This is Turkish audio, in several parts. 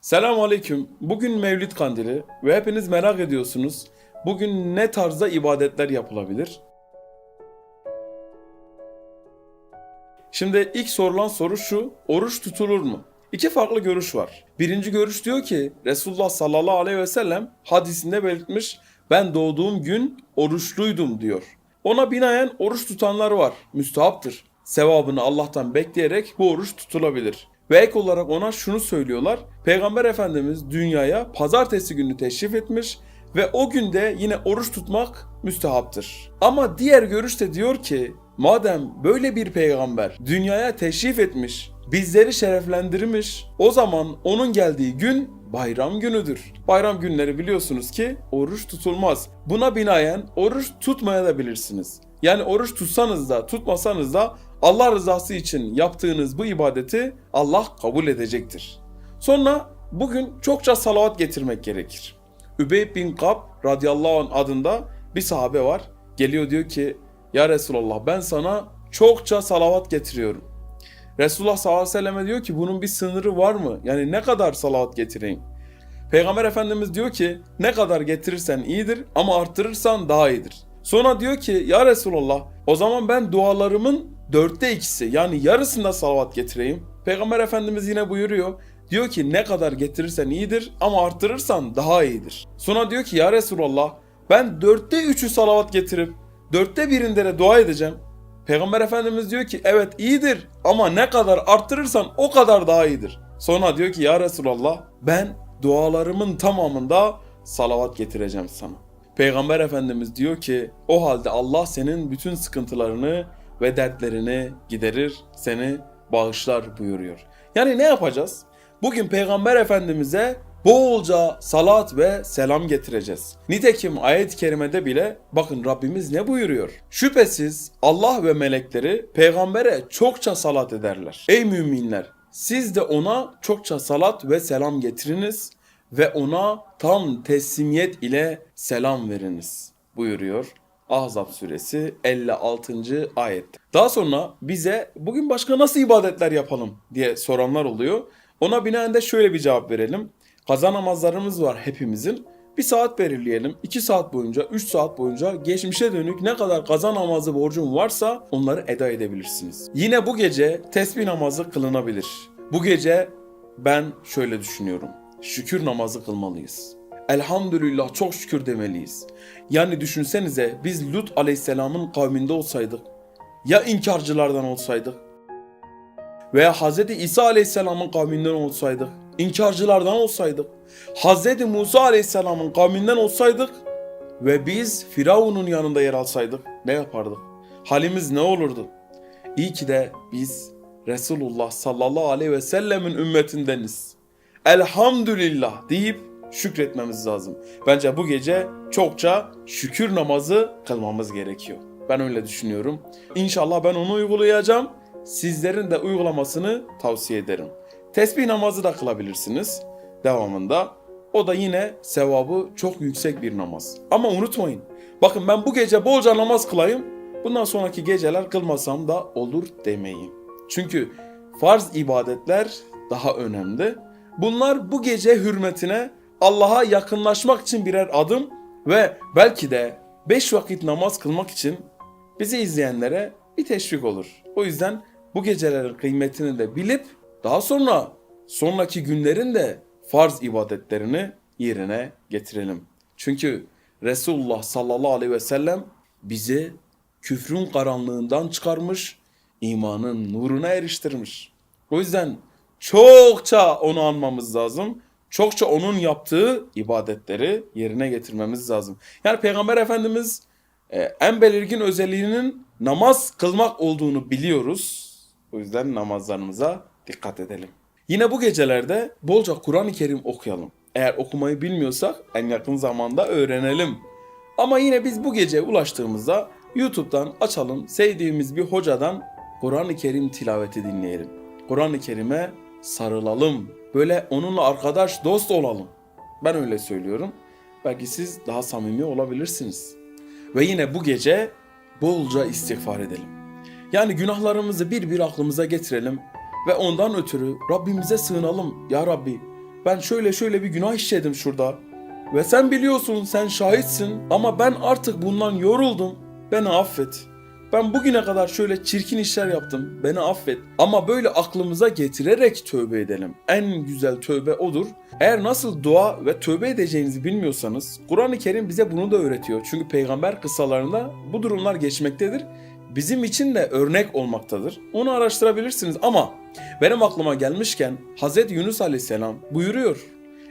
Selamun Aleyküm. Bugün Mevlid Kandili ve hepiniz merak ediyorsunuz. Bugün ne tarzda ibadetler yapılabilir? Şimdi ilk sorulan soru şu, oruç tutulur mu? İki farklı görüş var. Birinci görüş diyor ki Resulullah sallallahu aleyhi ve sellem hadisinde belirtmiş ben doğduğum gün oruçluydum diyor. Ona binaen oruç tutanlar var. Müstahaptır. Sevabını Allah'tan bekleyerek bu oruç tutulabilir. Ve ek olarak ona şunu söylüyorlar. Peygamber Efendimiz dünyaya pazartesi günü teşrif etmiş ve o günde yine oruç tutmak müstehaptır. Ama diğer görüş de diyor ki madem böyle bir peygamber dünyaya teşrif etmiş, bizleri şereflendirmiş, o zaman onun geldiği gün bayram günüdür. Bayram günleri biliyorsunuz ki oruç tutulmaz. Buna binaen oruç tutmaya da bilirsiniz. Yani oruç tutsanız da tutmasanız da Allah rızası için yaptığınız bu ibadeti Allah kabul edecektir. Sonra bugün çokça salavat getirmek gerekir. Übey bin Kab radıyallahu anh adında bir sahabe var. Geliyor diyor ki ya Resulallah ben sana çokça salavat getiriyorum. Resulullah sallallahu aleyhi ve selleme diyor ki bunun bir sınırı var mı? Yani ne kadar salavat getireyim? Peygamber Efendimiz diyor ki ne kadar getirirsen iyidir ama arttırırsan daha iyidir. Sonra diyor ki ya Resulallah o zaman ben dualarımın dörtte ikisi yani yarısında salavat getireyim. Peygamber Efendimiz yine buyuruyor. Diyor ki ne kadar getirirsen iyidir ama arttırırsan daha iyidir. Sonra diyor ki ya Resulallah ben dörtte üçü salavat getirip dörtte birinde de dua edeceğim. Peygamber Efendimiz diyor ki evet iyidir ama ne kadar arttırırsan o kadar daha iyidir. Sonra diyor ki ya Resulallah ben dualarımın tamamında salavat getireceğim sana. Peygamber Efendimiz diyor ki o halde Allah senin bütün sıkıntılarını ve dertlerini giderir, seni bağışlar buyuruyor. Yani ne yapacağız? Bugün Peygamber Efendimiz'e bolca salat ve selam getireceğiz. Nitekim ayet-i kerimede bile bakın Rabbimiz ne buyuruyor? Şüphesiz Allah ve melekleri peygambere çokça salat ederler. Ey müminler siz de ona çokça salat ve selam getiriniz ve ona tam teslimiyet ile selam veriniz buyuruyor. Ahzab suresi 56. ayet. Daha sonra bize bugün başka nasıl ibadetler yapalım diye soranlar oluyor. Ona binaen de şöyle bir cevap verelim. Kaza namazlarımız var hepimizin. Bir saat belirleyelim. 2 saat boyunca, 3 saat boyunca geçmişe dönük ne kadar kaza namazı borcun varsa onları eda edebilirsiniz. Yine bu gece tesbih namazı kılınabilir. Bu gece ben şöyle düşünüyorum. Şükür namazı kılmalıyız. Elhamdülillah çok şükür demeliyiz. Yani düşünsenize biz Lut aleyhisselamın kavminde olsaydık, ya inkarcılardan olsaydık veya Hz. İsa aleyhisselamın kavminden olsaydık, inkarcılardan olsaydık, Hz. Musa aleyhisselamın kavminden olsaydık ve biz Firavun'un yanında yer alsaydık ne yapardık? Halimiz ne olurdu? İyi ki de biz Resulullah sallallahu aleyhi ve sellemin ümmetindeniz. Elhamdülillah deyip şükretmemiz lazım. Bence bu gece çokça şükür namazı kılmamız gerekiyor. Ben öyle düşünüyorum. İnşallah ben onu uygulayacağım. Sizlerin de uygulamasını tavsiye ederim. Tesbih namazı da kılabilirsiniz devamında. O da yine sevabı çok yüksek bir namaz. Ama unutmayın. Bakın ben bu gece bolca namaz kılayım. Bundan sonraki geceler kılmasam da olur demeyin. Çünkü farz ibadetler daha önemli. Bunlar bu gece hürmetine Allah'a yakınlaşmak için birer adım ve belki de beş vakit namaz kılmak için bizi izleyenlere bir teşvik olur. O yüzden bu gecelerin kıymetini de bilip daha sonra sonraki günlerin de farz ibadetlerini yerine getirelim. Çünkü Resulullah sallallahu aleyhi ve sellem bizi küfrün karanlığından çıkarmış, imanın nuruna eriştirmiş. O yüzden çokça onu anmamız lazım. Çokça onun yaptığı ibadetleri yerine getirmemiz lazım. Yani Peygamber Efendimiz e, en belirgin özelliğinin namaz kılmak olduğunu biliyoruz. O yüzden namazlarımıza dikkat edelim. Yine bu gecelerde bolca Kur'an-ı Kerim okuyalım. Eğer okumayı bilmiyorsak en yakın zamanda öğrenelim. Ama yine biz bu gece ulaştığımızda YouTube'dan açalım sevdiğimiz bir hocadan Kur'an-ı Kerim tilaveti dinleyelim. Kur'an-ı Kerim'e sarılalım. Böyle onunla arkadaş, dost olalım. Ben öyle söylüyorum. Belki siz daha samimi olabilirsiniz. Ve yine bu gece bolca istiğfar edelim. Yani günahlarımızı bir bir aklımıza getirelim ve ondan ötürü Rabbimize sığınalım. Ya Rabbi ben şöyle şöyle bir günah işledim şurada. Ve sen biliyorsun, sen şahitsin ama ben artık bundan yoruldum. Beni affet. Ben bugüne kadar şöyle çirkin işler yaptım. Beni affet. Ama böyle aklımıza getirerek tövbe edelim. En güzel tövbe odur. Eğer nasıl dua ve tövbe edeceğinizi bilmiyorsanız Kur'an-ı Kerim bize bunu da öğretiyor. Çünkü peygamber kıssalarında bu durumlar geçmektedir. Bizim için de örnek olmaktadır. Onu araştırabilirsiniz ama benim aklıma gelmişken Hz. Yunus Aleyhisselam buyuruyor.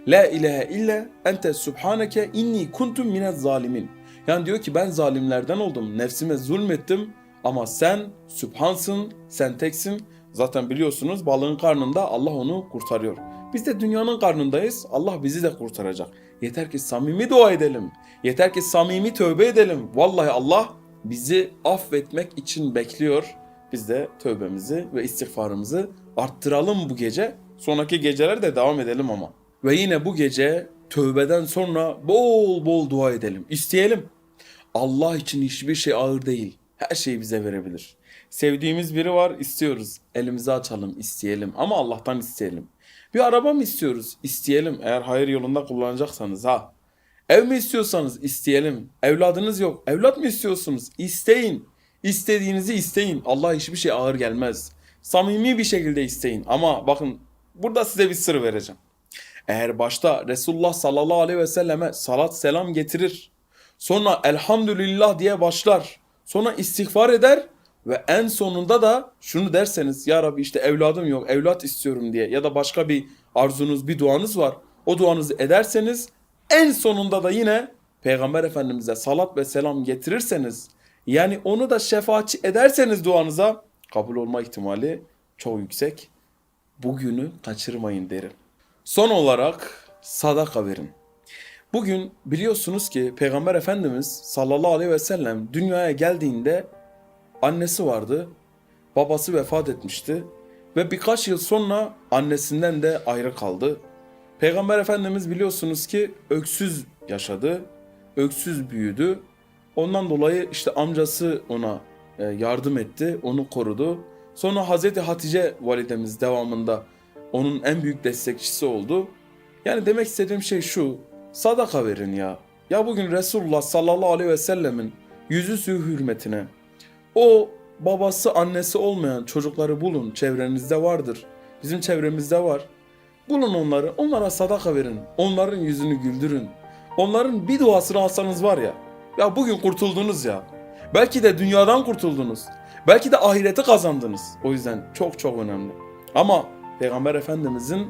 La ilahe illa ente subhaneke inni kuntum minez zalimin. Yani diyor ki ben zalimlerden oldum. Nefsime zulmettim ama sen sübhansın, sen teksin. Zaten biliyorsunuz balığın karnında Allah onu kurtarıyor. Biz de dünyanın karnındayız. Allah bizi de kurtaracak. Yeter ki samimi dua edelim. Yeter ki samimi tövbe edelim. Vallahi Allah bizi affetmek için bekliyor. Biz de tövbemizi ve istiğfarımızı arttıralım bu gece. Sonraki geceler de devam edelim ama. Ve yine bu gece tövbeden sonra bol bol dua edelim. İsteyelim. Allah için hiçbir şey ağır değil. Her şeyi bize verebilir. Sevdiğimiz biri var istiyoruz. Elimizi açalım isteyelim ama Allah'tan isteyelim. Bir araba mı istiyoruz? İsteyelim eğer hayır yolunda kullanacaksanız ha. Ev mi istiyorsanız isteyelim. Evladınız yok. Evlat mı istiyorsunuz? İsteyin. İstediğinizi isteyin. Allah hiçbir şey ağır gelmez. Samimi bir şekilde isteyin. Ama bakın burada size bir sır vereceğim. Eğer başta Resulullah sallallahu aleyhi ve selleme salat selam getirir. Sonra elhamdülillah diye başlar. Sonra istiğfar eder ve en sonunda da şunu derseniz ya Rabbi işte evladım yok evlat istiyorum diye ya da başka bir arzunuz bir duanız var. O duanızı ederseniz en sonunda da yine Peygamber Efendimiz'e salat ve selam getirirseniz yani onu da şefaatçi ederseniz duanıza kabul olma ihtimali çok yüksek. Bugünü kaçırmayın derim. Son olarak sadaka verin. Bugün biliyorsunuz ki Peygamber Efendimiz sallallahu aleyhi ve sellem dünyaya geldiğinde annesi vardı. Babası vefat etmişti ve birkaç yıl sonra annesinden de ayrı kaldı. Peygamber Efendimiz biliyorsunuz ki öksüz yaşadı. Öksüz büyüdü. Ondan dolayı işte amcası ona e, yardım etti, onu korudu. Sonra Hazreti Hatice validemiz devamında onun en büyük destekçisi oldu. Yani demek istediğim şey şu. Sadaka verin ya. Ya bugün Resulullah sallallahu aleyhi ve sellemin yüzüsü hürmetine o babası annesi olmayan çocukları bulun. Çevrenizde vardır. Bizim çevremizde var. Bulun onları. Onlara sadaka verin. Onların yüzünü güldürün. Onların bir duasını alsanız var ya. Ya bugün kurtuldunuz ya. Belki de dünyadan kurtuldunuz. Belki de ahireti kazandınız. O yüzden çok çok önemli. Ama Peygamber Efendimizin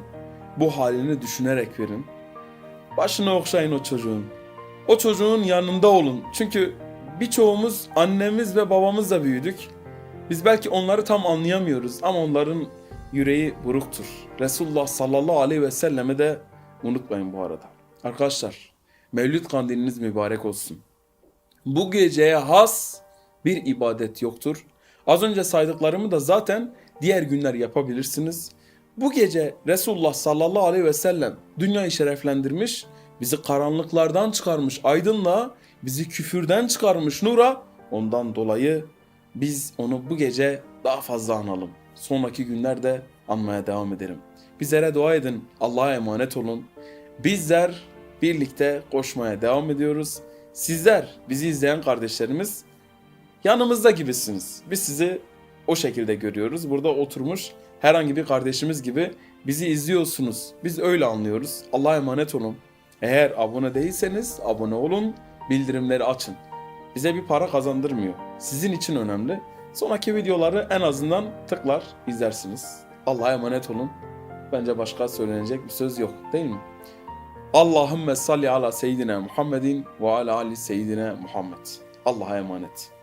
bu halini düşünerek verin. Başını okşayın o çocuğun. O çocuğun yanında olun. Çünkü birçoğumuz annemiz ve babamızla büyüdük. Biz belki onları tam anlayamıyoruz ama onların yüreği buruktur. Resulullah sallallahu aleyhi ve sellemi de unutmayın bu arada. Arkadaşlar Mevlüt kandiliniz mübarek olsun. Bu geceye has bir ibadet yoktur. Az önce saydıklarımı da zaten diğer günler yapabilirsiniz. Bu gece Resulullah sallallahu aleyhi ve sellem dünyayı şereflendirmiş, bizi karanlıklardan çıkarmış aydınlığa, bizi küfürden çıkarmış nura. Ondan dolayı biz onu bu gece daha fazla analım. Sonraki günlerde anmaya devam edelim. Bizlere dua edin. Allah'a emanet olun. Bizler birlikte koşmaya devam ediyoruz. Sizler bizi izleyen kardeşlerimiz yanımızda gibisiniz. Biz sizi o şekilde görüyoruz. Burada oturmuş herhangi bir kardeşimiz gibi bizi izliyorsunuz. Biz öyle anlıyoruz. Allah'a emanet olun. Eğer abone değilseniz abone olun, bildirimleri açın. Bize bir para kazandırmıyor. Sizin için önemli. Sonraki videoları en azından tıklar, izlersiniz. Allah'a emanet olun. Bence başka söylenecek bir söz yok değil mi? Allahümme salli ala seyyidina Muhammedin ve ala ali seyyidina Muhammed. Allah'a emanet.